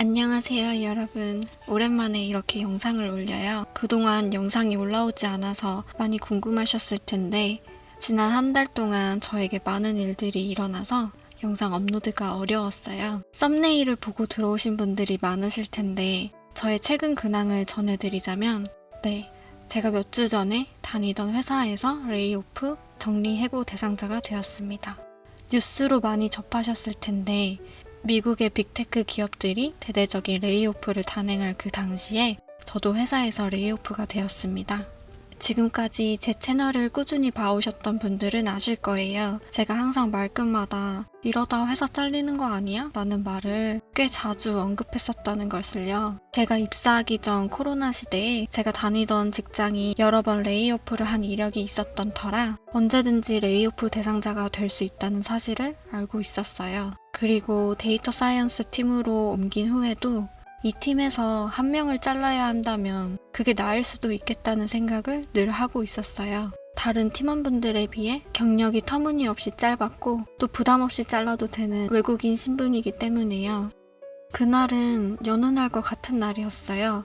안녕하세요, 여러분. 오랜만에 이렇게 영상을 올려요. 그동안 영상이 올라오지 않아서 많이 궁금하셨을 텐데, 지난 한 달 동안 저에게 많은 일들이 일어나서 영상 업로드가 어려웠어요. 썸네일을 보고 들어오신 분들이 많으실 텐데, 저의 최근 근황을 전해드리자면, 네. 제가 몇 주 전에 다니던 회사에서 레이오프 정리해고 대상자가 되었습니다. 뉴스로 많이 접하셨을 텐데, 미국의 빅테크 기업들이 대대적인 레이오프를 단행할 그 당시에 저도 회사에서 레이오프가 되었습니다. 지금까지 제 채널을 꾸준히 봐오셨던 분들은 아실 거예요. 제가 항상 말끝마다 이러다 회사 잘리는 거 아니야? 라는 말을 꽤 자주 언급했었다는 것을요. 제가 입사하기 전 코로나 시대에 제가 다니던 직장이 여러 번 레이오프를 한 이력이 있었던 터라 언제든지 레이오프 대상자가 될 수 있다는 사실을 알고 있었어요. 그리고 데이터 사이언스 팀으로 옮긴 후에도 이 팀에서 한 명을 잘라야 한다면 그게 나을 수도 있겠다는 생각을 늘 하고 있었어요. 다른 팀원분들에 비해 경력이 터무니없이 짧았고 또 부담 없이 잘라도 되는 외국인 신분이기 때문에요. 그날은 여느 날과 같은 날이었어요.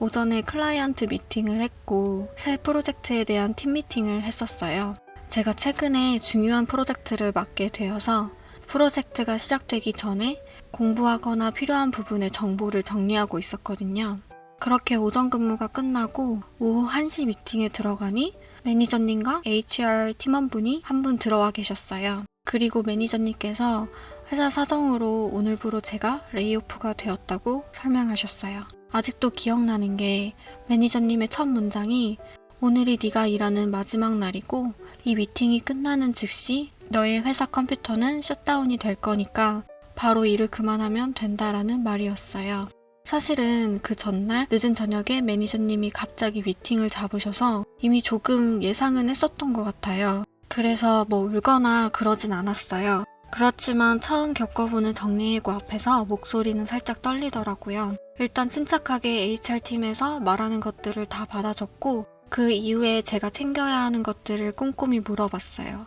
오전에 클라이언트 미팅을 했고 새 프로젝트에 대한 팀 미팅을 했었어요. 제가 최근에 중요한 프로젝트를 맡게 되어서 프로젝트가 시작되기 전에 공부하거나 필요한 부분의 정보를 정리하고 있었거든요. 그렇게 오전 근무가 끝나고 오후 1시 미팅에 들어가니 매니저님과 HR 팀원분이 한 분 들어와 계셨어요. 그리고 매니저님께서 회사 사정으로 오늘부로 제가 레이오프가 되었다고 설명하셨어요. 아직도 기억나는 게 매니저님의 첫 문장이 오늘이 네가 일하는 마지막 날이고 이 미팅이 끝나는 즉시 너의 회사 컴퓨터는 셧다운이 될 거니까 바로 일을 그만하면 된다라는 말이었어요. 사실은 그 전날 늦은 저녁에 매니저님이 갑자기 미팅을 잡으셔서 이미 조금 예상은 했었던 것 같아요. 그래서 뭐 울거나 그러진 않았어요. 그렇지만 처음 겪어보는 정리해고 앞에서 목소리는 살짝 떨리더라고요. 일단 침착하게 HR팀에서 말하는 것들을 다 받아줬고 그 이후에 제가 챙겨야 하는 것들을 꼼꼼히 물어봤어요.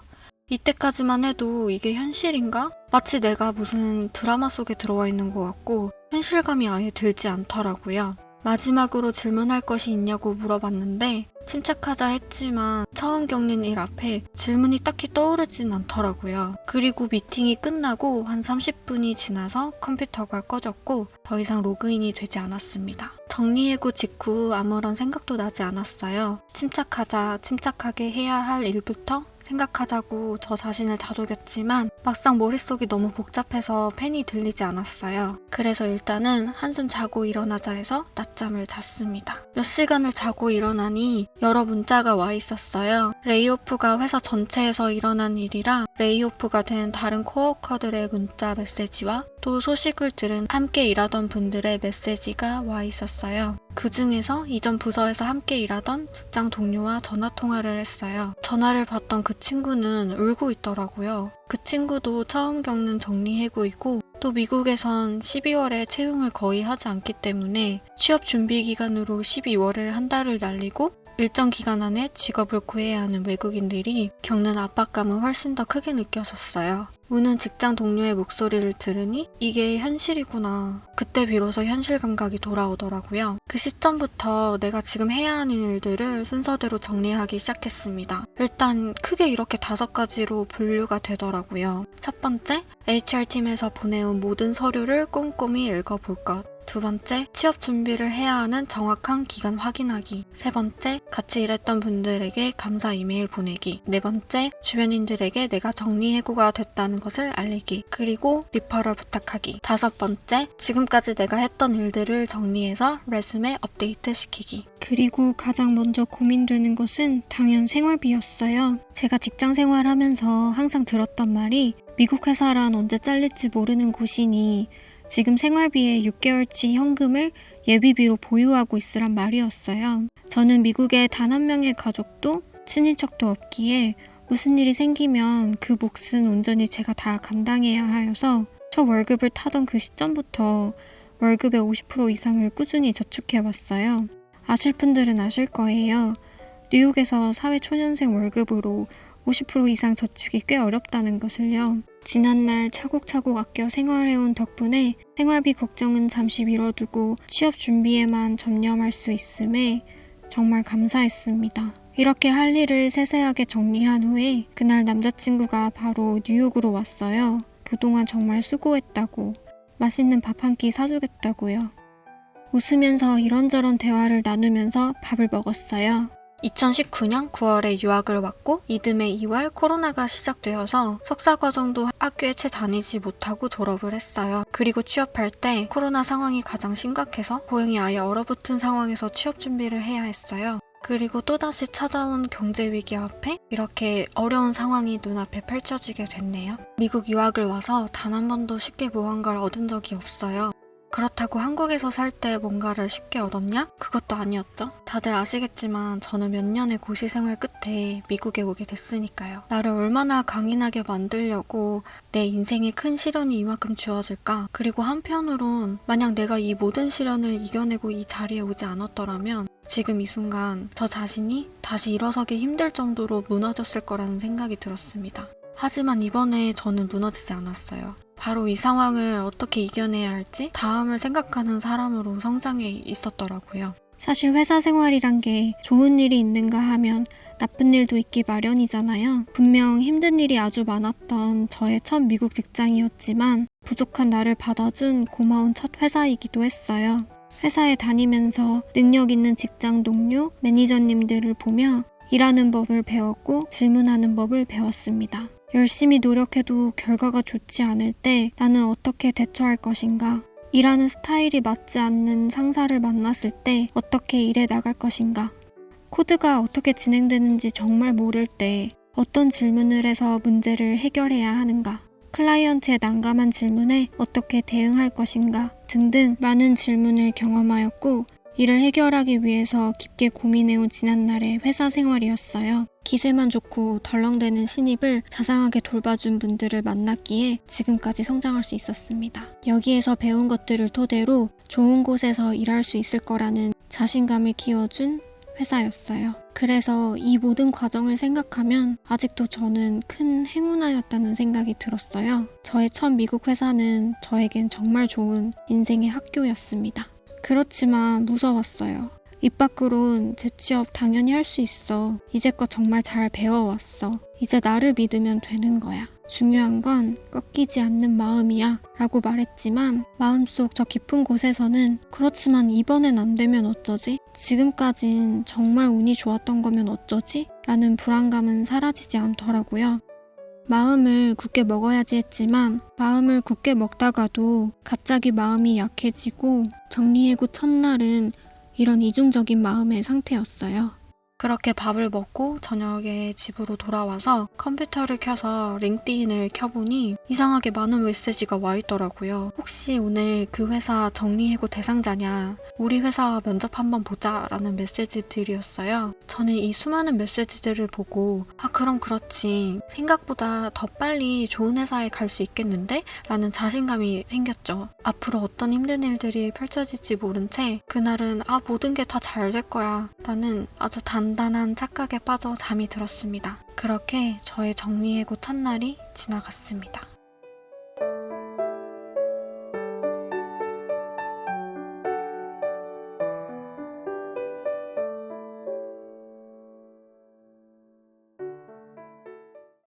이때까지만 해도 이게 현실인가? 마치 내가 무슨 드라마 속에 들어와 있는 것 같고 현실감이 아예 들지 않더라고요. 마지막으로 질문할 것이 있냐고 물어봤는데 침착하자 했지만 처음 겪는 일 앞에 질문이 딱히 떠오르진 않더라고요. 그리고 미팅이 끝나고 한 30분이 지나서 컴퓨터가 꺼졌고 더 이상 로그인이 되지 않았습니다. 정리해고 직후 아무런 생각도 나지 않았어요. 침착하자, 침착하게 해야 할 일부터 생각하자고 저 자신을 다독였지만 막상 머릿속이 너무 복잡해서 펜이 들리지 않았어요. 그래서 일단은 한숨 자고 일어나자 해서 낮잠을 잤습니다. 몇 시간을 자고 일어나니 여러 문자가 와 있었어요. 레이오프가 회사 전체에서 일어난 일이라 레이오프가 된 다른 코어커들의 문자 메시지와 또 소식을 들은 함께 일하던 분들의 메시지가 와 있었어요. 그 중에서 이전 부서에서 함께 일하던 직장 동료와 전화 통화를 했어요. 전화를 받던 그 친구는 울고 있더라고요. 그 친구 도 처음 겪는 정리해고이고 또 미국에선 12월에 채용을 거의 하지 않기 때문에 취업 준비 기간으로 12월을 한 달을 날리고 일정 기간 안에 직업을 구해야 하는 외국인들이 겪는 압박감은 훨씬 더 크게 느껴졌어요. 우는 직장 동료의 목소리를 들으니 이게 현실이구나. 그때 비로소 현실 감각이 돌아오더라고요. 그 시점부터 내가 지금 해야 하는 일들을 순서대로 정리하기 시작했습니다. 일단 크게 이렇게 다섯 가지로 분류가 되더라고요. 첫 번째, HR팀에서 보내온 모든 서류를 꼼꼼히 읽어볼 것. 두 번째, 취업 준비를 해야 하는 정확한 기간 확인하기. 세 번째, 같이 일했던 분들에게 감사 이메일 보내기. 네 번째, 주변인들에게 내가 정리해고가 됐다는 것을 알리기. 그리고 리퍼럴 부탁하기. 다섯 번째, 지금까지 내가 했던 일들을 정리해서 레스메 업데이트 시키기. 그리고 가장 먼저 고민되는 것은 당연 생활비였어요. 제가 직장 생활하면서 항상 들었던 말이 미국 회사란 언제 잘릴지 모르는 곳이니 지금 생활비의 6개월치 현금을 예비비로 보유하고 있으란 말이었어요. 저는 미국에 단 한 명의 가족도 친인척도 없기에 무슨 일이 생기면 그 몫은 온전히 제가 다 감당해야 하여서 첫 월급을 타던 그 시점부터 월급의 50% 이상을 꾸준히 저축해 왔어요. 아실 분들은 아실 거예요. 뉴욕에서 사회초년생 월급으로 50% 이상 저축이 꽤 어렵다는 것을요. 지난날 차곡차곡 아껴 생활해온 덕분에 생활비 걱정은 잠시 미뤄두고 취업 준비에만 전념할 수 있음에 정말 감사했습니다. 이렇게 할 일을 세세하게 정리한 후에 그날 남자친구가 바로 뉴욕으로 왔어요. 그동안 정말 수고했다고 맛있는 밥 한 끼 사주겠다고요. 웃으면서 이런저런 대화를 나누면서 밥을 먹었어요. 2019년 9월에 유학을 왔고 이듬해 2월 코로나가 시작되어서 석사 과정도 학교에 채 다니지 못하고 졸업을 했어요. 그리고 취업할 때 코로나 상황이 가장 심각해서 고용이 아예 얼어붙은 상황에서 취업 준비를 해야 했어요. 그리고 또다시 찾아온 경제 위기 앞에 이렇게 어려운 상황이 눈앞에 펼쳐지게 됐네요. 미국 유학을 와서 단 한 번도 쉽게 무언가를 얻은 적이 없어요. 그렇다고 한국에서 살 때 뭔가를 쉽게 얻었냐? 그것도 아니었죠. 다들 아시겠지만 저는 몇 년의 고시 생활 끝에 미국에 오게 됐으니까요. 나를 얼마나 강인하게 만들려고 내 인생에 큰 시련이 이만큼 주어질까? 그리고 한편으론 만약 내가 이 모든 시련을 이겨내고 이 자리에 오지 않았더라면 지금 이 순간 저 자신이 다시 일어서기 힘들 정도로 무너졌을 거라는 생각이 들었습니다. 하지만 이번에 저는 무너지지 않았어요. 바로 이 상황을 어떻게 이겨내야 할지 다음을 생각하는 사람으로 성장해 있었더라고요. 사실 회사 생활이란 게 좋은 일이 있는가 하면 나쁜 일도 있기 마련이잖아요. 분명 힘든 일이 아주 많았던 저의 첫 미국 직장이었지만 부족한 나를 받아준 고마운 첫 회사이기도 했어요. 회사에 다니면서 능력 있는 직장 동료, 매니저님들을 보며 일하는 법을 배웠고 질문하는 법을 배웠습니다. 열심히 노력해도 결과가 좋지 않을 때 나는 어떻게 대처할 것인가? 일하는 스타일이 맞지 않는 상사를 만났을 때 어떻게 일해 나갈 것인가? 코드가 어떻게 진행되는지 정말 모를 때 어떤 질문을 해서 문제를 해결해야 하는가? 클라이언트의 난감한 질문에 어떻게 대응할 것인가? 등등 많은 질문을 경험하였고 이를 해결하기 위해서 깊게 고민해온 지난날의 회사 생활이었어요. 기세만 좋고 덜렁대는 신입을 자상하게 돌봐준 분들을 만났기에 지금까지 성장할 수 있었습니다. 여기에서 배운 것들을 토대로 좋은 곳에서 일할 수 있을 거라는 자신감을 키워준 회사였어요. 그래서 이 모든 과정을 생각하면 아직도 저는 큰 행운아였다는 생각이 들었어요. 저의 첫 미국 회사는 저에겐 정말 좋은 인생의 학교였습니다. 그렇지만 무서웠어요. 입 밖으론 재취업 당연히 할 수 있어. 이제껏 정말 잘 배워왔어. 이제 나를 믿으면 되는 거야. 중요한 건 꺾이지 않는 마음이야. 라고 말했지만 마음속 저 깊은 곳에서는 그렇지만 이번엔 안 되면 어쩌지? 지금까진 정말 운이 좋았던 거면 어쩌지? 라는 불안감은 사라지지 않더라고요. 마음을 굳게 먹어야지 했지만 마음을 굳게 먹다가도 갑자기 마음이 약해지고 정리해고 첫날은 이런 이중적인 마음의 상태였어요. 그렇게 밥을 먹고 저녁에 집으로 돌아와서 컴퓨터를 켜서 링크드인을 켜보니 이상하게 많은 메시지가 와 있더라고요. 혹시 오늘 그 회사 정리해고 대상자냐? 우리 회사 면접 한번 보자 라는 메시지들이었어요. 저는 이 수많은 메시지들을 보고 아 그럼 그렇지 생각보다 더 빨리 좋은 회사에 갈 수 있겠는데? 라는 자신감이 생겼죠. 앞으로 어떤 힘든 일들이 펼쳐질지 모른 채 그날은 아 모든 게 다 잘 될 거야 라는 아주 단 단한 착각에 빠져 잠이 들었습니다. 그렇게 저의 정리해고 첫날이 지나갔습니다.